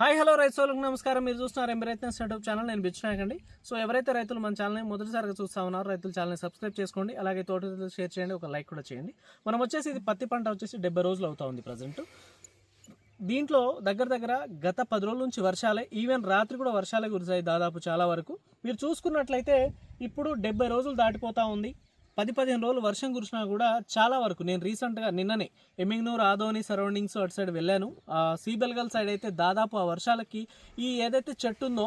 Hi hello రైతు నమస్కారం. మీరు చూస్తున్నారు ఎంబీ రైతు యూట్యూబ్ ఛానల్. నేను బిచ్చినాయకండి సో ఎవరైతే రైతులు మన ఛానల్ని మొదటిసారిగా చూస్తా ఉన్నారో రైతుల ఛానల్ని సబ్స్క్రైబ్ చేసుకోండి. అలాగే తోట రైతులు షేర్ చేయండి. ఒక లైక్ కూడా చేయండి. మనం వచ్చేసి ఇది పత్తి పంట వచ్చేసి డెబ్బై రోజులు అవుతా ఉంది ప్రజెంట్. దీంట్లో దగ్గర దగ్గర గత పది రోజుల నుంచి వర్షాలే ఈవెన్ రాత్రి కూడా వర్షాలే కురిసాయి దాదాపు చాలా వరకు. మీరు చూసుకున్నట్లయితే ఇప్పుడు డెబ్బై రోజులు దాటిపోతూ ఉంది. పది పదిహేను రోజులు వర్షం కురిసినా కూడా చాలా వరకు నేను రీసెంట్గా నిన్ననే ఎమ్మిగ్నూర్ ఆదోని సరౌండింగ్స్ అటు సైడ్ వెళ్ళాను. ఆ సీబెల్గల్ సైడ్ అయితే దాదాపు ఆ వర్షాలకి ఈ ఏదైతే చెట్టు ఉందో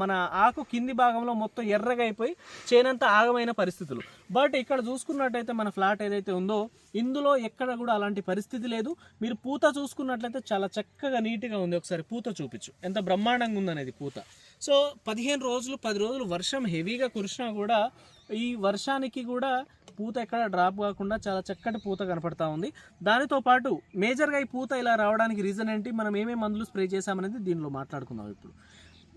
మన ఆకు కింది భాగంలో మొత్తం ఎర్రగా అయిపోయి చేనంత ఆగమైన పరిస్థితులు. బట్ ఇక్కడ చూసుకున్నట్టయితే మన ఫ్లాట్ ఏదైతే ఉందో ఇందులో ఎక్కడ కూడా అలాంటి పరిస్థితి లేదు. మీరు పూత చూసుకున్నట్లయితే చాలా చక్కగా నీట్గా ఉంది. ఒకసారి పూత చూపించు. ఎంత బ్రహ్మాండంగా ఉందనేది పూత. సో పదిహేను రోజులు పది రోజులు వర్షం హెవీగా కురిసినా కూడా ఈ వర్షానికి కూడా పూత ఎక్కడ డ్రాప్ కాకుండా చాలా చక్కటి పూత కనపడతా ఉంది. దానితో పాటు మేజర్గా ఈ పూత ఇలా రావడానికి రీజన్ ఏంటి? మనం ఏమేమి మందులు స్ప్రే చేసామనేది దీనిలో మాట్లాడుకుందాం ఇప్పుడు.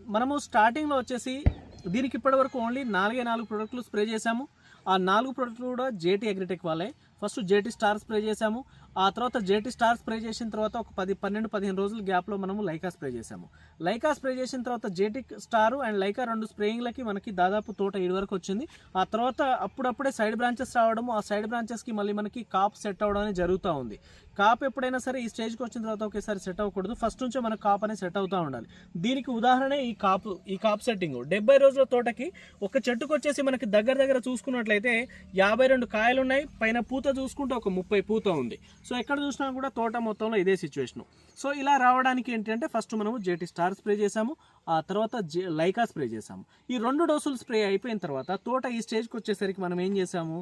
మనము స్టార్టింగ్లో వచ్చేసి దీనికి ఇప్పటివరకు ఓన్లీ నాలుగే నాలుగు ప్రొడక్ట్లు స్ప్రే చేశాము. ఆ నాలుగు ప్రొడక్ట్లు కూడా జేటీ అగ్రిటెక్ వాళ్ళే. ఫస్ట్ జేటీ స్టార్ స్ప్రే చేశాము. ఆ తర్వాత జేటీ స్టార్ స్ప్రే చేసిన తర్వాత ఒక పది పన్నెండు పదిహేను రోజుల గ్యాప్లో మనము లైకా స్ప్రే చేసాము లైకా స్ప్రే చేసిన తర్వాత జేటీ స్టార్ అండ్ లైకా రెండు స్ప్రేయింగ్లకి మనకి దాదాపు తోట ఏడు వరకు వచ్చింది. ఆ తర్వాత అప్పుడప్పుడే సైడ్ బ్రాంచెస్ రావడము ఆ సైడ్ బ్రాంచెస్కి మళ్ళీ మనకి కాప్ సెట్ అవ్వడం అనేది జరుగుతూ ఉంది. కాప్ ఎప్పుడైనా సరే ఈ స్టేజ్కి వచ్చిన తర్వాత ఒకేసారి సెట్ అవ్వకూడదు. ఫస్ట్ నుంచే మన కాప్ అనేది సెట్ అవుతూ ఉండాలి. దీనికి ఉదాహరణ ఈ కాపు ఈ కాప్ సెట్టింగ్. డెబ్బై రోజుల తోటకి ఒక చెట్టుకు వచ్చేసి మనకి దగ్గర దగ్గర చూసుకున్నట్లయితే యాభై రెండు కాయలు ఉన్నాయి పైన పూత చూసుకుంటే ఒక ముప్పై పూత ఉంది. సో ఎక్కడ చూసినా కూడా తోట మొత్తంలో ఇదే సిచ్యువేషన్ సో ఇలా రావడానికి ఏంటంటే ఫస్ట్ మనము జేటీ స్టార్ స్ప్రే చేసాము ఆ తర్వాత లైకా స్ప్రే చేసాము ఈ రెండు డోసులు స్ప్రే అయిపోయిన తర్వాత తోట ఈ స్టేజ్కి వచ్చేసరికి మనం ఏం చేసాము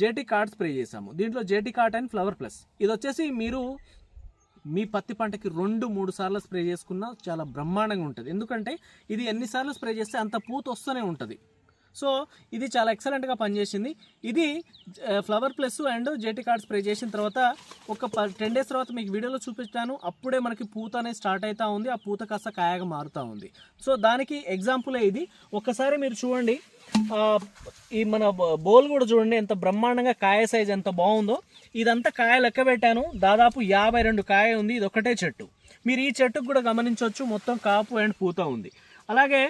జేటీ కార్డ్ స్ప్రే చేసాము దీంట్లో JT card and flower plus ఇది వచ్చేసి మీరు మీ పత్తి పంటకి రెండు మూడు సార్లు స్ప్రే చేసుకున్నా చాలా బ్రహ్మాండంగా ఉంటుంది. ఎందుకంటే ఇది ఎన్నిసార్లు స్ప్రే చేస్తే అంత పూత వస్తూనే ఉంటుంది. సో ఇది చాలా ఎక్సలెంట్గా పనిచేసింది. ఇది flower plus and JT card spray చేసిన తర్వాత ఒక టెన్ డేస్ తర్వాత మీకు వీడియోలో చూపించాను అప్పుడే మనకి పూత అనేది స్టార్ట్ అవుతా ఉంది. ఆ పూత కాస్త కాయగా మారుతూ ఉంది. సో దానికి ఎగ్జాంపులే ఇది. ఒక్కసారి మీరు చూడండి. ఈ మన బోల్ కూడా చూడండి. ఎంత బ్రహ్మాండంగా కాయ సైజ్ ఎంత బాగుందో. ఇదంతా కాయ లెక్క పెట్టాను. దాదాపు యాభై రెండు కాయ ఉంది. ఇది ఒకటే చెట్టు. మీరు ఈ చెట్టుకు కూడా గమనించవచ్చు. మొత్తం కాపు అండ్ పూత ఉంది. అలాగే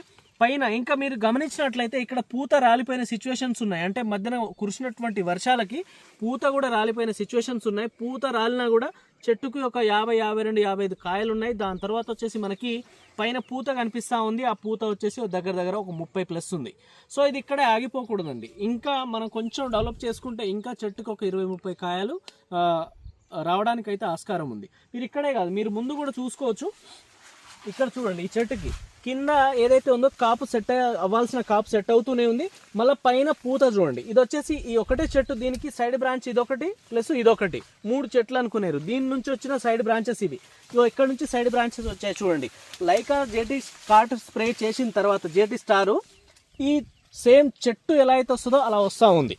పైన ఇంకా మీరు గమనించినట్లయితే ఇక్కడ పూత రాలిపోయిన సిచ్యువేషన్స్ ఉన్నాయి. అంటే మధ్యన కురిసినటువంటి వర్షాలకి పూత కూడా రాలిపోయిన సిచ్యువేషన్స్ ఉన్నాయి. పూత రాలినా కూడా చెట్టుకి ఒక యాభై యాభై రెండు యాభై ఐదు కాయలు ఉన్నాయి. దాని తర్వాత వచ్చేసి మనకి పైన పూత కనిపిస్తూ ఉంది. ఆ పూత వచ్చేసి ఒక దగ్గర దగ్గర ఒక ముప్పై ప్లస్ ఉంది. సో ఇది ఇక్కడే ఆగిపోకూడదండి. ఇంకా మనం కొంచెం డెవలప్ చేసుకుంటే ఇంకా చెట్టుకు ఒక ఇరవై ముప్పై కాయలు రావడానికి అయితే ఆస్కారం ఉంది. మీరు ఇక్కడే కాదు మీరు ముందు కూడా చూసుకోవచ్చు. ఇక్కడ చూడండి ఈ చెట్టుకి. కింద ఏదైతే ఉందో కాపు సెట్ అవ్వాల్సిన కాపు సెట్ అవుతూనే ఉంది. మళ్ళీ పైన పూత చూడండి. ఇది వచ్చేసి ఈ ఒకటే చెట్టు దీనికి సైడ్ బ్రాంచ్ ఇదొకటి ప్లస్ ఇదొకటి. మూడు చెట్లు అనుకున్నారు దీని నుంచి వచ్చిన సైడ్ బ్రాంచెస్ ఇవి. ఇగో ఇక్కడ నుంచి సైడ్ బ్రాంచెస్ వచ్చాయి చూడండి. లైకా జేటీ కాట్ స్ప్రే చేసిన తర్వాత జేటీ స్టారు ఈ సేమ్ చెట్టు ఎలా అయితే వస్తుందో అలా వస్తూ ఉంది.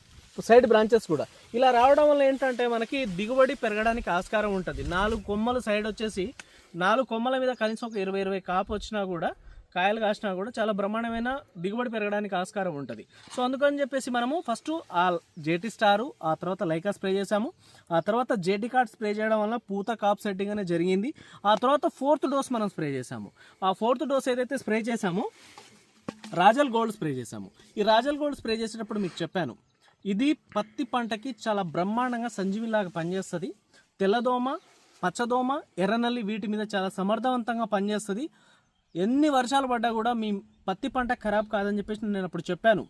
సైడ్ బ్రాంచెస్ కూడా. ఇలా రావడం వల్ల ఏంటంటే మనకి దిగుబడి పెరగడానికి ఆస్కారం ఉంటుంది. నాలుగు కొమ్మలు సైడ్ వచ్చేసి నాలుగు కొమ్మల మీద కనీసం ఒక ఇరవై ఇరవై కాపు వచ్చినా కూడా కాయలు కాసినా కూడా చాలా బ్రహ్మాండమైన దిగుబడి పెరగడానికి ఆస్కారం ఉంటుంది. సో అందుకని చెప్పేసి మనము ఫస్ట్ ఆ జేటీ స్టారు ఆ తర్వాత లైకా స్ప్రే చేసాము ఆ తర్వాత జేటీ కార్డ్ స్ప్రే చేయడం వల్ల పూత కాప్ సెట్టింగ్ అనేది జరిగింది. ఆ తర్వాత ఫోర్త్ డోస్ మనం స్ప్రే చేసాము ఆ ఫోర్త్ డోస్ ఏదైతే స్ప్రే చేసామో రాజల్ గోల్డ్ స్ప్రే చేసాము ఈ రాజల్ గోల్డ్ స్ప్రే చేసేటప్పుడు మీకు చెప్పాను. ఇది పత్తి పంటకి చాలా బ్రహ్మాండంగా సంజీవిలాగా పనిచేస్తుంది. తెల్లదోమ పచ్చదోమ ఎర్రనల్లి వీటి మీద చాలా సమర్థవంతంగా పనిచేస్తుంది. ఎన్ని వర్షాలు పడ్డా కూడా మీ పత్తి పంట ఖరాబ్ కాదని చెప్పేసి నేను అప్పుడు చెప్పాను.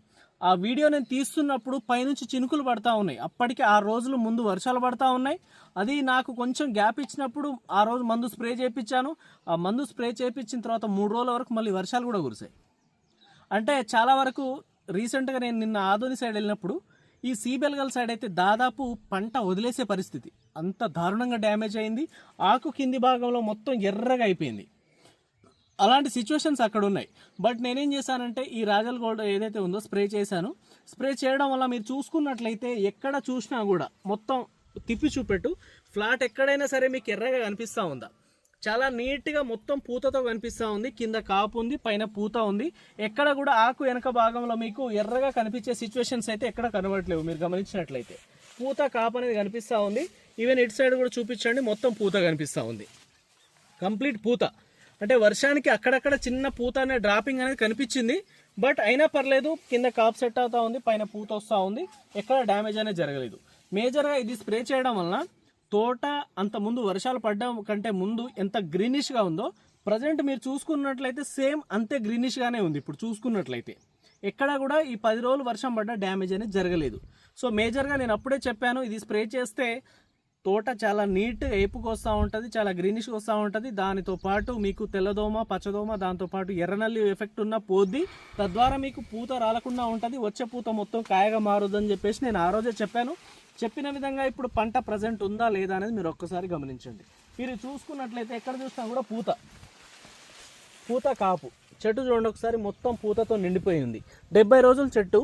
ఆ వీడియో నేను తీస్తున్నప్పుడు పైనుంచి చినుకులు పడతా ఉన్నాయి. అప్పటికి ఆ రోజులు ముందు వర్షాలు పడతా ఉన్నాయి. అది నాకు కొంచెం గ్యాప్ ఇచ్చినప్పుడు ఆ రోజు మందు స్ప్రే చేయించాను. ఆ మందు స్ప్రే చేయించిన తర్వాత మూడు రోజుల వరకు మళ్ళీ వర్షాలు కూడా కురిసాయి అంటే చాలా వరకు రీసెంట్గా నేను నిన్న ఆదోని సైడ్ వెళ్ళినప్పుడు ఈ సీబెల్గల్ సైడ్ అయితే దాదాపు పంట వదిలేసే పరిస్థితి. అంత దారుణంగా డ్యామేజ్ అయింది. ఆకు కింది భాగంలో మొత్తం ఎర్రగా అయిపోయింది. అలాంటి సిచ్యువేషన్స్ అక్కడ ఉన్నాయి. బట్ నేనేం చేశానంటే ఈ రాజల్ గోల్డ్ ఏదైతే ఉందో స్ప్రే చేశాను. స్ప్రే చేయడం వల్ల మీరు చూసుకున్నట్లయితే ఎక్కడ చూసినా కూడా మొత్తం తిప్పి చూపెట్టు. ఫ్లాట్ ఎక్కడైనా సరే మీకు ఎర్రగా కనిపిస్తూ ఉందా? చాలా నీట్గా మొత్తం పూతతో కనిపిస్తూ ఉంది. కింద కాపు ఉంది పైన పూత ఉంది. ఎక్కడ కూడా ఆకు వెనక భాగంలో మీకు ఎర్రగా కనిపించే సిచ్యువేషన్స్ అయితే ఎక్కడ కనబడట్లేవు మీరు గమనించినట్లయితే. పూత కాపు అనేది కనిపిస్తూ ఉంది. ఈవెన్ ఇటు సైడ్ కూడా చూపించండి మొత్తం పూత కనిపిస్తూ ఉంది. కంప్లీట్ పూత. అంటే వర్షానికి అక్కడక్కడ చిన్న పూత అనే డ్రాపింగ్ అనేది కనిపించింది. బట్ అయినా పర్లేదు కింద కాప్ సెట్ అవుతా ఉంది పైన పూత వస్తూ ఉంది. ఎక్కడ డ్యామేజ్ అనేది జరగలేదు. మేజర్గా ఇది స్ప్రే చేయడం వలన తోట అంత ముందు వర్షాలు పడడం కంటే ముందు ఎంత గ్రీనిష్గా ఉందో ప్రజెంట్ మీరు చూసుకున్నట్లయితే సేమ్ అంతే గ్రీనిష్గానే ఉంది ఇప్పుడు చూసుకున్నట్లయితే. ఎక్కడ కూడా ఈ పది రోజులు వర్షం పడ్డ డ్యామేజ్ అనేది జరగలేదు. సో మేజర్గా నేను అప్పుడే చెప్పాను ఇది స్ప్రే చేస్తే తోట చాలా నీట్ ఏపుకు వస్తూ ఉంటుంది చాలా గ్రీనిష్ వస్తూ ఉంటుంది. దానితో పాటు మీకు తెల్లదోమ పచ్చదోమ దాంతోపాటు ఎర్రనల్లి ఎఫెక్ట్ ఉన్న పోద్ది. తద్వారా మీకు పూత రాలకుండా ఉంటుంది వచ్చే పూత మొత్తం కాయగా మారుదని చెప్పేసి నేను ఆ రోజే చెప్పాను. చెప్పిన విధంగా ఇప్పుడు పంట ప్రజెంట్ ఉందా లేదా అనేది మీరు ఒక్కసారి గమనించండి. మీరు చూసుకున్నట్లయితే ఎక్కడ చూసినా కూడా పూత. పూత కాపు. చెట్టు చూడండి ఒకసారి మొత్తం పూతతో నిండిపోయి ఉంది. డెబ్బై రోజుల చెట్టు.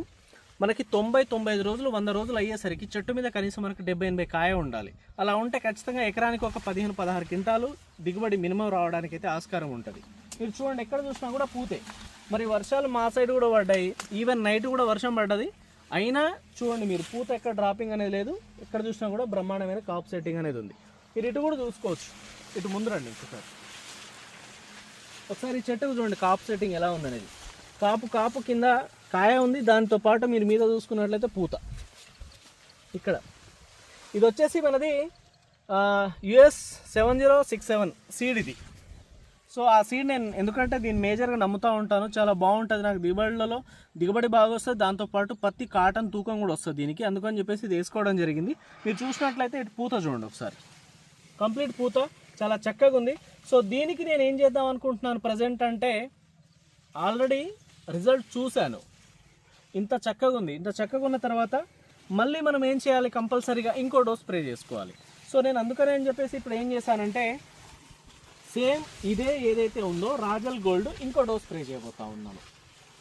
మనకి తొంభై తొంభై ఐదు రోజులు వంద రోజులు అయ్యేసరికి చెట్టు మీద కనీసం మనకి డెబ్బై ఎనభై కాయ ఉండాలి. అలా ఉంటే ఖచ్చితంగా ఎకరానికి ఒక పదిహేను పదహారు క్వింటాలు దిగుబడి మినిమం రావడానికి అయితే ఆస్కారం ఉంటుంది. మీరు చూడండి ఎక్కడ చూసినా కూడా పూతే. మరి వర్షాలు మా సైడ్ కూడా పడ్డాయి. ఈవెన్ నైట్ కూడా వర్షం పడ్డది. అయినా చూడండి మీరు పూత ఎక్కడ డ్రాపింగ్ అనేది లేదు. ఎక్కడ చూసినా కూడా బ్రహ్మాండమైన కాప్ సెట్టింగ్ అనేది ఉంది. మీరు ఇటు కూడా చూసుకోవచ్చు. ఇటు ముందు రండి ఒకసారి. ఒకసారి ఈ చెట్టుకు చూడండి కాపు సెట్టింగ్ ఎలా ఉందనేది. కాపు కాపు కింద కాయ ఉంది దాంతో పాటు మీరు మీద చూసుకున్నట్లయితే పూత. ఇక్కడ. ఇది వచ్చేసి మనది US seven zero six seven seed ఇది. సో ఆ సీడ్ నేను ఎందుకంటే దీన్ని మేజర్గా నమ్ముతూ ఉంటాను. చాలా బాగుంటుంది నాకు దిగుబడులలో. దిగుబడి బాగా వస్తుంది దాంతోపాటు పత్తి కాటన్ తూకం కూడా వస్తుంది దీనికి. అందుకని చెప్పేసి ఇది వేసుకోవడం జరిగింది. మీరు చూసినట్లయితే ఇటు పూత చూడండి ఒకసారి. కంప్లీట్ పూత చాలా చక్కగా ఉంది. సో దీనికి నేను ఏం చేద్దాం అనుకుంటున్నాను ప్రజెంట్ అంటే ఆల్రెడీ రిజల్ట్ చూశాను. ఇంత చక్కగా ఉంది. ఇంత చక్కగా ఉన్న తర్వాత మళ్ళీ మనం ఏం చేయాలి? కంపల్సరీగా ఇంకో డోస్ స్ప్రే చేసుకోవాలి. సో నేను అందుకనే అని చెప్పేసి ఇప్పుడు ఏం చేశానంటే సేమ్ ఇదే ఏదైతే ఉందో రాజల్ గోల్డ్ ఇంకో డోస్ స్ప్రే చేయబోతా ఉన్నాను.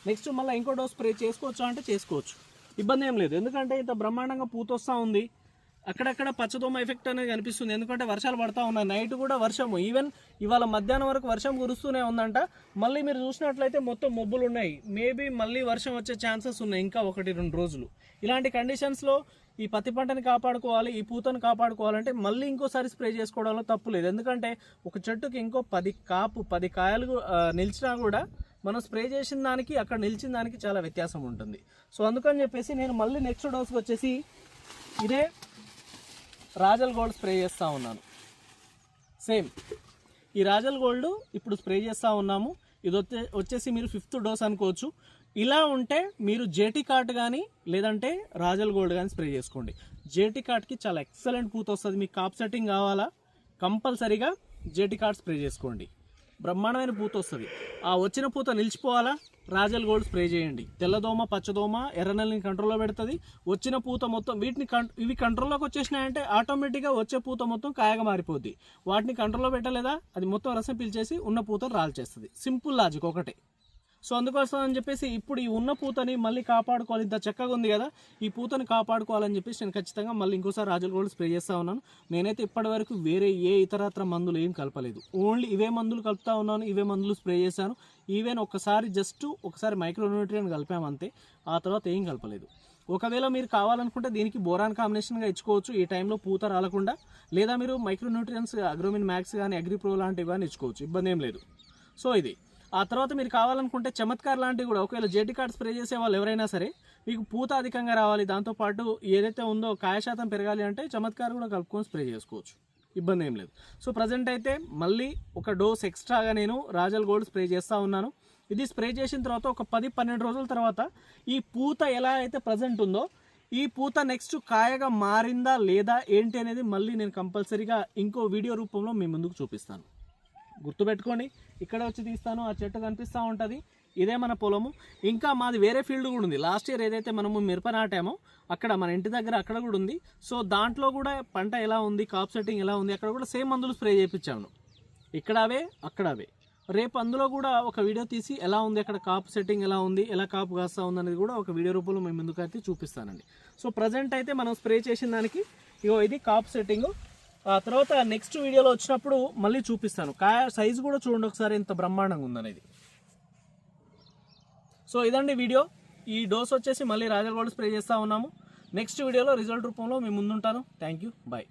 నెక్స్ట్ మళ్ళీ ఇంకో డోస్ స్ప్రే చేసుకోవచ్చు అంటే చేసుకోవచ్చు. ఇబ్బంది ఏం లేదు. ఎందుకంటే ఇంత బ్రహ్మాండంగా పూతొస్తూ ఉంది. అక్కడక్కడ పచ్చదోమ ఎఫెక్ట్ అనేది కనిపిస్తుంది. ఎందుకంటే వర్షాలు పడతా ఉన్నాయి. నైట్ కూడా వర్షము. ఈవెన్ ఇవాళ మధ్యాహ్నం వరకు వర్షం కురుస్తూనే ఉందంట. మళ్ళీ మీరు చూసినట్లయితే మొత్తం మబ్బులు ఉన్నాయి. మేబీ మళ్ళీ వర్షం వచ్చే ఛాన్సెస్ ఉన్నాయి. ఇంకా ఒకటి రెండు రోజులు. ఇలాంటి కండిషన్స్లో ఈ పత్తి పంటని కాపాడుకోవాలి ఈ పూతను కాపాడుకోవాలంటే మళ్ళీ ఇంకోసారి స్ప్రే చేసుకోవడంలో తప్పు లేదు. ఎందుకంటే ఒక చెట్టుకి ఇంకో పది కాపు పది కాయలు నిలిచినా కూడా మనం స్ప్రే చేసిన దానికి అక్కడ నిలిచిన దానికి చాలా వ్యత్యాసం ఉంటుంది. సో అందుకని చెప్పేసి నేను మళ్ళీ నెక్స్ట్ డోస్కి వచ్చేసి ఇదే రాజల్ గోల్డ్ స్ప్రే చేస్తూ ఉన్నాను. సేమ్. ఈ రాజల్ గోల్డ్ ఇప్పుడు స్ప్రే చేస్తూ ఉన్నాము. ఇది వచ్చే వచ్చేసి మీరు ఫిఫ్త్ డోస్ అనుకోవచ్చు. ఇలా ఉంటే మీరు జేటీ కార్ట్ కానీ లేదంటే రాజల్ గోల్డ్ కానీ స్ప్రే చేసుకోండి. జేటీ కార్ట్కి చాలా ఎక్సలెంట్ పూత వస్తుంది. మీకు కాప్ సెట్టింగ్ కావాలా? కంపల్సరీగా జేటీ కార్ట్ స్ప్రే చేసుకోండి. బ్రహ్మాండమైన పూత వస్తుంది. ఆ వచ్చిన పూత నిలిచిపోవాలా? రాజల్ గోల్డ్ స్ప్రే చేయండి. తెల్లదోమ పచ్చదోమ ఎర్రనల్ని కంట్రోల్లో పెడుతుంది. వచ్చిన పూత మొత్తం వీటిని కం ఇవి కంట్రోల్లోకి వచ్చేసినాయంటే ఆటోమేటిక్గా వచ్చే పూత మొత్తం కాయగా మారిపోద్ది. వాటిని కంట్రోల్లో పెట్టలేదా? అది మొత్తం రసం పీల్చేసి ఉన్న పూత రాల్చేస్తుంది. సింపుల్ లాజిక్ ఒకటే. సో అందుకోసం అని చెప్పేసి ఇప్పుడు ఈ ఉన్న పూతని మళ్ళీ కాపాడుకోవాలి. ఇంత చక్కగా ఉంది కదా. ఈ పూతని కాపాడుకోవాలని చెప్పేసి నేను ఖచ్చితంగా మళ్ళీ ఇంకోసారి రాజుల గోల్డ్ స్ప్రే చేస్తూ ఉన్నాను. నేనైతే ఇప్పటివరకు వేరే ఏ ఇతరత్ర మందులు ఏం కలపలేదు. ఓన్లీ ఇవే మందులు కలుపుతా ఉన్నాను ఇవే మందులు స్ప్రే చేశాను. ఈవెన్ ఒకసారి జస్ట్ ఒకసారి మైక్రోన్యూట్రియన్ కలిపాము అంతే. ఆ తర్వాత ఏం కలపలేదు. ఒకవేళ మీరు కావాలనుకుంటే దీనికి బోరాన్ కాంబినేషన్గా ఇచ్చుకోవచ్చు. ఈ టైంలో పూత రాలకుండా లేదా మీరు మైక్రోన్యూట్రియన్స్ అగ్రోమిన్ మ్యాక్స్ కానీ అగ్రిప్రో లాంటివి కానీ ఇచ్చుకోవచ్చు. ఇబ్బంది ఏం లేదు. సో ఇది. ఆ తర్వాత మీరు కావాలనుకుంటే చమత్కార్ లాంటివి కూడా ఒకవేళ జెటి కార్డ్ స్ప్రే చేసే వాళ్ళు ఎవరైనా సరే మీకు పూత అధికంగా రావాలి దాంతోపాటు ఏదైతే ఉందో కాయ శాతం పెరగాలి అంటే చమత్కార్ కూడా కలుపుకొని స్ప్రే చేసుకోవచ్చు. ఇబ్బంది ఏం లేదు. సో ప్రజెంట్ అయితే మళ్ళీ ఒక డోస్ ఎక్స్ట్రాగా నేను రాజల్ గోల్డ్ స్ప్రే చేస్తూ ఉన్నాను. ఇది స్ప్రే చేసిన తర్వాత ఒక పది పన్నెండు రోజుల తర్వాత ఈ పూత ఎలా అయితే ప్రజెంట్ ఉందో ఈ పూత నెక్స్ట్ కాయగా మారిందా లేదా ఏంటి అనేది మళ్ళీ నేను కంపల్సరీగా ఇంకో వీడియో రూపంలో మీ ముందుకు చూపిస్తాను. గుర్తుపెట్టుకోండి. ఇక్కడ వచ్చి తీస్తాను ఆ చెట్టు కనిపిస్తూ ఉంటుంది. ఇదే మన పొలము. ఇంకా మాది వేరే ఫీల్డ్ కూడా ఉంది. లాస్ట్ ఇయర్ ఏదైతే మనము మిరప నాటామో అక్కడ మన ఇంటి దగ్గర అక్కడ కూడా ఉంది. సో దాంట్లో కూడా పంట ఎలా ఉంది కాప్ సెట్టింగ్ ఎలా ఉంది అక్కడ కూడా సేమ్ మందులు స్ప్రే చేయించాను ఇక్కడ అవే అక్కడ అవే. రేపు అందులో కూడా ఒక వీడియో తీసి ఎలా ఉంది అక్కడ కాపు సెట్టింగ్ ఎలా ఉంది ఎలా కాపు కాస్తా ఉంది అనేది కూడా ఒక వీడియో రూపంలో మేము ముందుకైతే చూపిస్తానండి. సో ప్రజెంట్ అయితే మనం స్ప్రే చేసిన దానికి ఇగో ఇది కాపు సెట్టింగ్ తర్వాత నెక్స్ట్ వీడియోలో వచ్చినప్పుడు మళ్ళీ చూపిస్తాను. కాయ సైజు కూడా చూడండి ఒకసారి ఇంత బ్రహ్మాండంగా ఉందనేది. సో ఇదండి వీడియో ఈ డోస్ వచ్చేసి మళ్ళీ రాజగోల్డ్ స్ప్రే చేస్తూ ఉన్నాము. నెక్స్ట్ వీడియోలో రిజల్ట్ రూపంలో మేము ముందుంటాను. Thank you bye